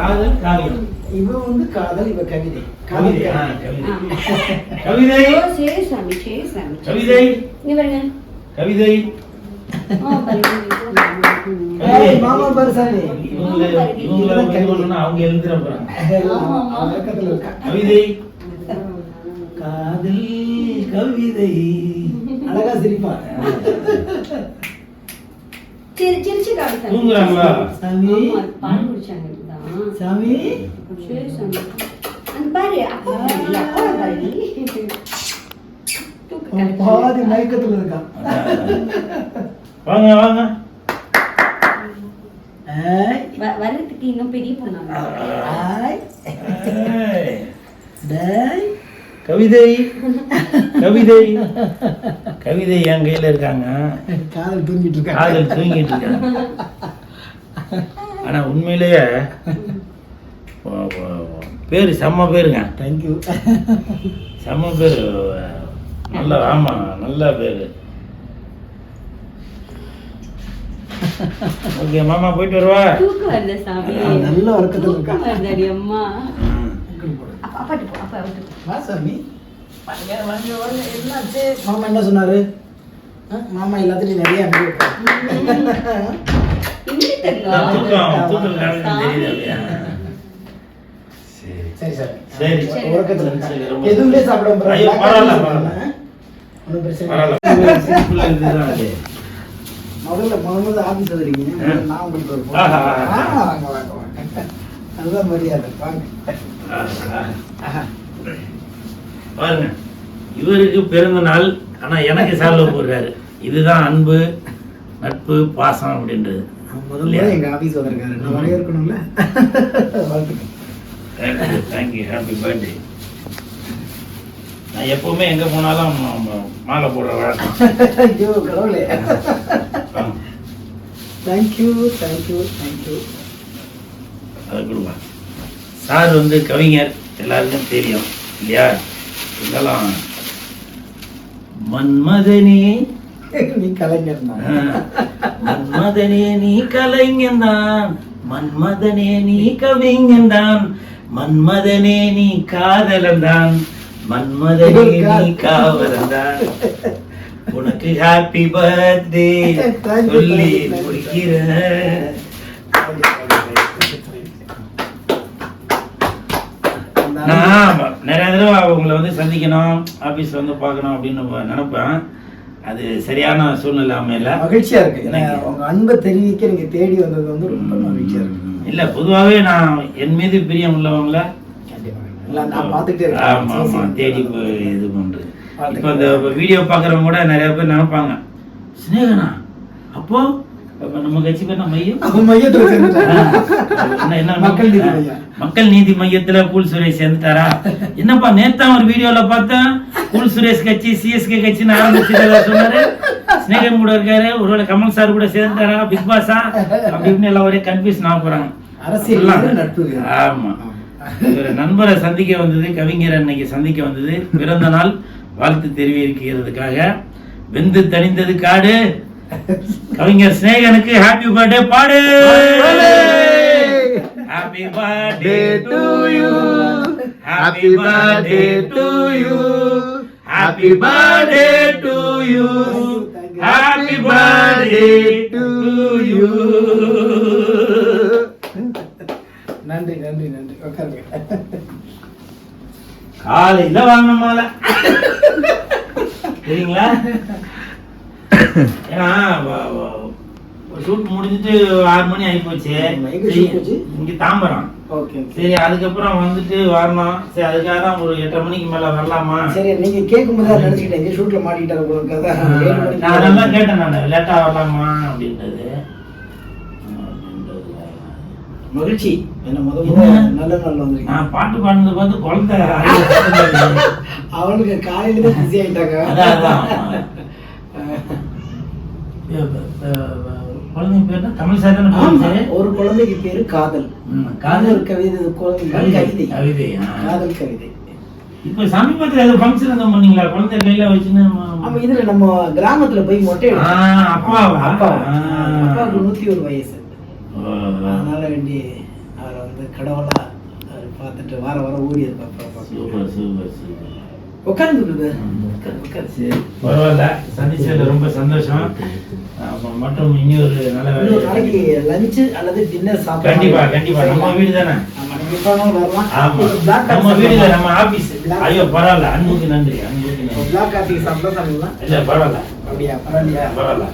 காதல் காவியம். இவன் வந்து காதல் இவ கவிதை. கவிதை கவிதை. கவிதை கவிதை. ஓ, சரி சாமி சரி சாமி கவிதை. பாருங்க. கவிதை. மாமா அவங்க இருக்கா. கவிதை. காதல் கவிதை. அழகா சிரிப்பா சிரி சிரிச்சு காமிச்சாங்க தூங்குறாங்களா? சாமி. பால் குடிச்சாங்க. சாமி. சரி பாரு அப்பா பாரு. பாதி மயக்கத்துல இருக்கான். வாங்க வாங்க. ஏய், வ- வர்றதுக்கு இன்னும் பெரிய. டேய். கவிதை. கவிதை. கவிதை என் கையில இருக்காங்க. காதல் தூங்கிட்டு இருக்கான் காதல் தூங்கிட்டு இருக்காங்க. ஆனா உண்மையிலேயே வ- வ- பேரு செம்ம பேருங்க. தேங்க்யூ செம்ம பேரு. நல்ல ஆமா நல்ல பேரு. ஓகே மாமா போயிட்டு வருவா. நல்ல இருக்கான் வருதாடி அம்மா. அப்பாட்டு போ அப்பா விட்டு. வா சாமி? மாமா என்ன சொன்னாரு? மாமா எல்லாத்துலயும் நிறைய சரி. உறக்கத்துல எதுவுமே அது. முதல்ல முதல்ல ஆபீஸ் வந்துருக்கீங்க. நான் உங்களுக்கு அதுதான் மரியாதை. வாங்க. பாருங்க இவருக்கு பிறந்த நாள் ஆனா எனக்கு சால்வ போடுறாரு. இதுதான் அன்பு நட்பு பாசம் அப்படின்றது. முதல் முறை எங்க ஆபீஸ் வந்திருக்காரு. நான் வரவேற்கணும்ல வாழ்த்துக்கள் தேங்க்யூ ஹாப்பி பர்த்டே நான் எப்பவுமே எங்க போனாலும் மாலை போடுற வழக்கம். ஐயோ கடவுளே. தேங்க்யூ தேங்க்யூ தேங்க்யூ அதை கொடுங்க சார் வந்து கவிஞர் எல்லாருக்கும் தெரியும் இல்லையா? இருந்தாலும் மன்மதனே நீ கலைஞர் தான். மன்மதனே நீ கலைஞன்தான் மன்மதனே நீ கவிஞன்தான் மன்மதனே நீ காதலன்தான் மன்மதனே நீ காவலன்தான் உனக்கு ஹாப்பி பர்த்டே சொல்லி. முடிக்கிறேன். நான் நிறைய தடவை அவங்கள வந்து சந்திக்கணும் ஆபீஸ்ல வந்து பார்க்கணும் அப்படின்னு நினைப்பேன். அது சரியான சூழ்நிலை அமையல. மகிழ்ச்சியா இருக்கு. ஏன்னா உங்க அன்பை தெரிவிக்க நீங்க தேடி வந்தது வந்து ரொம்ப மகிழ்ச்சியா இருக்கு. இல்ல பொதுவாகவே நான் என் மீது பிரியம் உள்ளவங்கள நான் பார்த்துட்டே இருக்கேன். தேடி இது வாழ்த்துக்கள். இப்போ இந்த வீடியோ பார்க்குறவங்க கூட நிறைய பேர் நினைப்பாங்க சினேகனா அப்போ அப்ப நம்ம கட்சி பேர் மையம். என்ன மக்கள். மக்கள் நீதி மையத்துல கூல் சுரேஷ் சேர்ந்துட்டாரா? என்னப்பா நேத்தா ஒரு வீடியோல பார்த்தேன் கூல் சுரேஷ் கட்சி சிஎஸ்கே கட்சின்னு ஆரம்பிச்சு சொன்னாரு. ஸ்னேகன் கூட இருக்காரு ஒருவேளை கமல் சார் கூட சேர்ந்துட்டாரா பிக் பாஸா? அப்படின்னு எல்லாம் ஒரே கன்ஃபியூஷன் ஆக போறாங்க அரசியல். ஆமா. நண்பரை சந்திக்க வந்தது கவிஞர் அன்னைக்கு சந்திக்க வந்தது. பிறந்த நாள் வாழ்த்து தெரிவிக்கிறதுக்காக. வெந்து தணிந்தது காடு. கவிஞர் சிநேகனுக்கு ஹாப்பி பர்த்டே பாடு. Happy birthday to you happy birthday to you happy birthday to you happy birthday to you நன்றி நன்றி நன்றி. உட்காருங்க. காலையில வாங்கின மாலை. சரிங்களா ஏன்னா ஷூட் முடிஞ்சிட்டு ஆறு மணி ஆகி போச்சு? இங்க தாம்பரம். ஓகே சரி அதுக்கப்புறம் வந்துட்டு வரணும். சரி அதுக்காக தான் ஒரு எட்டரை மணிக்கு மேல வரலாமா? சரி நீங்க கேட்கும் போது நினைச்சுக்கிட்டேன். ஷூட்ல ஏழு மணிக்கு நான் அதெல்லாம் கேட்டேன் நான். லேட்டா வரலாமா? அப்படின்றது. மகிழ்ச்சி. என்ன முத? நல்ல நாள் நான் பாட்டு பாடுனது பார்த்து குழந்தை. அவனுக்கு காலையில தான் பிஸி ஆயிட்டாங்க. அதான் அதான். குழந்தைங்க பேர் என்ன? தமிழ் சார்? ஒரு குழந்தைக்கு பேரு காதல். காதல் கவிதை குழந்தை கவிதை கவிதை. காதல் கவிதை. இப்ப சமீபத்துல ஏதோ ஃபங்க்ஷன் எதுவும் பண்ணீங்களா? குழந்தை கையில வச்சுன்னு ஆமா இதுல நம்ம கிராமத்துல போய் மொட்டை? அப்பா ஆ. அப்பாவுக்கு நூத்தி ஒரு வயசு அதனால வேண்டி அவரை வந்து கடவுளா அவர் பார்த்துட்டு வார வாரம் ஊடி இருப்பார் சூப்பர் பரவாயில்ல. சந்திச்சதுல ரொம்ப சந்தோஷம். மற்றும் இன்னொரு நல்ல இன்னொரு வேலை நாளைக்கு லஞ்சு அல்லது டின்னர் சாப்பிட கண்டிப்பா கண்டிப்பா. நம்ம வீடு தானே? நம்ம வீடு. நம்ம ஆபீஸ் ஐயோ பரவாயில்ல. அன்புக்கு நன்றி. அன்புக்கு நன்றி. பிளாக் காஃபி சாப்பிட்டா சாப்பிடலாம் இல்ல பரவாயில்ல. அப்படியா பரவாயில்லையா? பரவாயில்ல.